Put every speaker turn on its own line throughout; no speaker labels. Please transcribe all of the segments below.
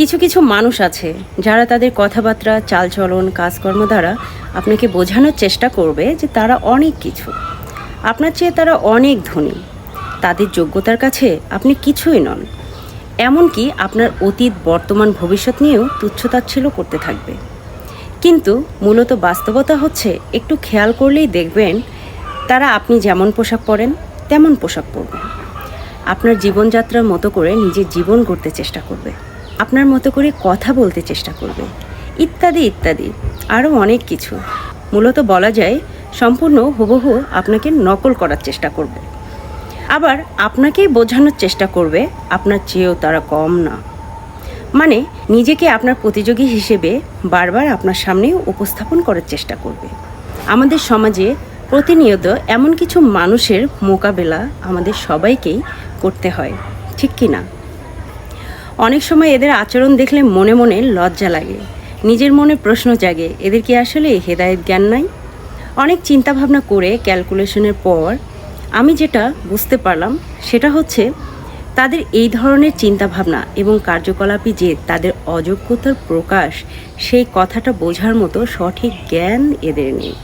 কিছু কিছু মানুষ আছে যারা তাদের কথাবার্তা, চালচলন, কাজকর্ম দ্বারা আপনাকে বোঝানোর চেষ্টা করবে যে তারা অনেক কিছু। আপনার চেয়ে তারা অনেক ধনী। তাদের যোগ্যতার কাছে আপনি কিছুই নন। এমনকি আপনার অতীত, বর্তমান, ভবিষ্যৎ নিয়েও তুচ্ছতাচ্ছিল্য করতে থাকবে। কিন্তু মূলত বাস্তবতা হচ্ছে, একটু খেয়াল করলেই দেখবেন তারা আপনি যেমন পোশাক পরেন, তেমন পোশাক পরবেন। আপনার জীবনযাত্রার মতো করে নিজের জীবন গড়তে চেষ্টা করবে। আপনার মতো করে কথা বলতে চেষ্টা করবে। ইত্যাদি ইত্যাদি। আরও অনেক কিছু। মূলত বলা যায়, সম্পূর্ণ হুবহু আপনাকে নকল করার চেষ্টা করবে। আবার আপনাকেই বোঝানোর চেষ্টা করবে, আপনার চেয়েও তারা কম না। মানে নিজেকে আপনার প্রতিযোগী হিসেবে বারবার আপনার সামনে উপস্থাপন করার চেষ্টা করবে। আমাদের সমাজে প্রতিনিয়ত এমন কিছু মানুষের মোকাবেলা আমাদের সবাইকেই করতে হয়, ঠিক কি না অনেক সময় এদের আচরণ দেখলে মনে মনে লজ্জা লাগে। নিজের মনে প্রশ্ন জাগে, এদের কি আসলে হেদায়েত জ্ঞান নাই? অনেক চিন্তাভাবনা করে ক্যালকুলেশনের পর আমি যেটা বুঝতে পারলাম, সেটা হচ্ছে তাদের এই ধরনের চিন্তাভাবনা এবং কার্যকলাপই যে তাদের অযোগ্যতার প্রকাশ, সেই কথাটা বোঝার মতো সঠিক জ্ঞান এদের নেই।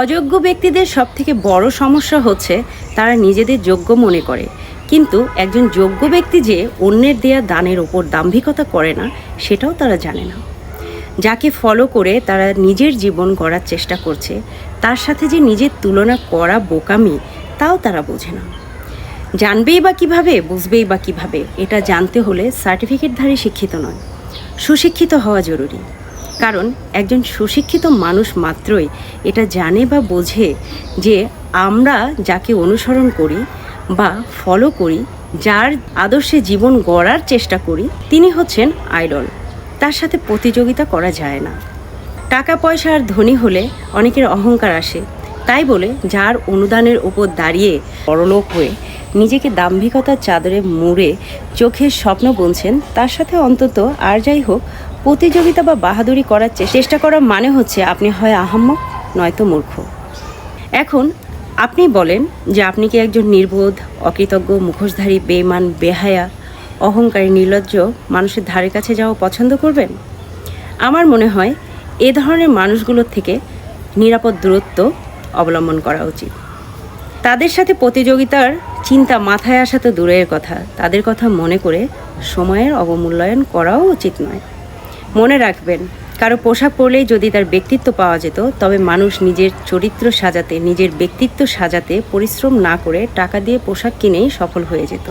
অযোগ্য ব্যক্তিদের সবথেকে বড় সমস্যা হচ্ছে তারা নিজেদের যোগ্য মনে করে। কিন্তু একজন যোগ্য ব্যক্তি যে অন্যের দেয়া দানের ওপর দাম্ভিকতা করে না, সেটাও তারা জানে না। যাকে ফলো করে তারা নিজের জীবন গড়ার চেষ্টা করছে, তার সাথে যে নিজের তুলনা করা বোকামি, তাও তারা বোঝে না। জানবেই বা কীভাবে, বুঝবেই বা কীভাবে, এটা জানতে হলে সার্টিফিকেটধারী শিক্ষিত নয়। সুশিক্ষিত হওয়া জরুরি। কারণ একজন সুশিক্ষিত মানুষ মাত্রই এটা জানে বা বোঝে যে আমরা যাকে অনুসরণ করি বা ফলো করি, যার আদর্শে জীবন গড়ার চেষ্টা করি, তিনি হচ্ছেন আইডল তার সাথে প্রতিযোগিতা করা যায় না। টাকা পয়সা আর ধনী হলে অনেকের অহংকার আসে। তাই বলে যার অনুদানের উপর দাঁড়িয়ে বড়লোক হয়ে নিজেকে দাম্ভিকতার চাদরে মুড়ে চোখের স্বপ্ন বুনছেন তার সাথে অন্তত আর যাই হোক, প্রতিযোগিতা বা বাহাদুরি করার চেষ্টা করার মানে হচ্ছে আপনি হয় আহাম্মক, নয়তো মূর্খ। এখন আপনি বলেন যে আপনি কি একজন নির্বোধ, অকৃতজ্ঞ, মুখোশধারী বেমান বেহায়া, অহংকারী, নির্লজ্জ মানুষের ধারে কাছে যাওয়া পছন্দ করবেন? আমার মনে হয় এ ধরনের মানুষগুলোর থেকে নিরাপদ দূরত্ব অবলম্বন করা উচিত। তাদের সাথে প্রতিযোগিতার চিন্তা মাথায় আসা তো দূরের কথা। তাদের কথা মনে করে সময়ের অবমূল্যায়ন করাও উচিত নয়। মনে রাখবেন কারও পোশাক পরলেই যদি তার ব্যক্তিত্ব পাওয়া যেত, তবে মানুষ নিজের চরিত্র সাজাতে, নিজের ব্যক্তিত্ব সাজাতে পরিশ্রম না করে টাকা দিয়ে পোশাক কিনেই সফল হয়ে যেত।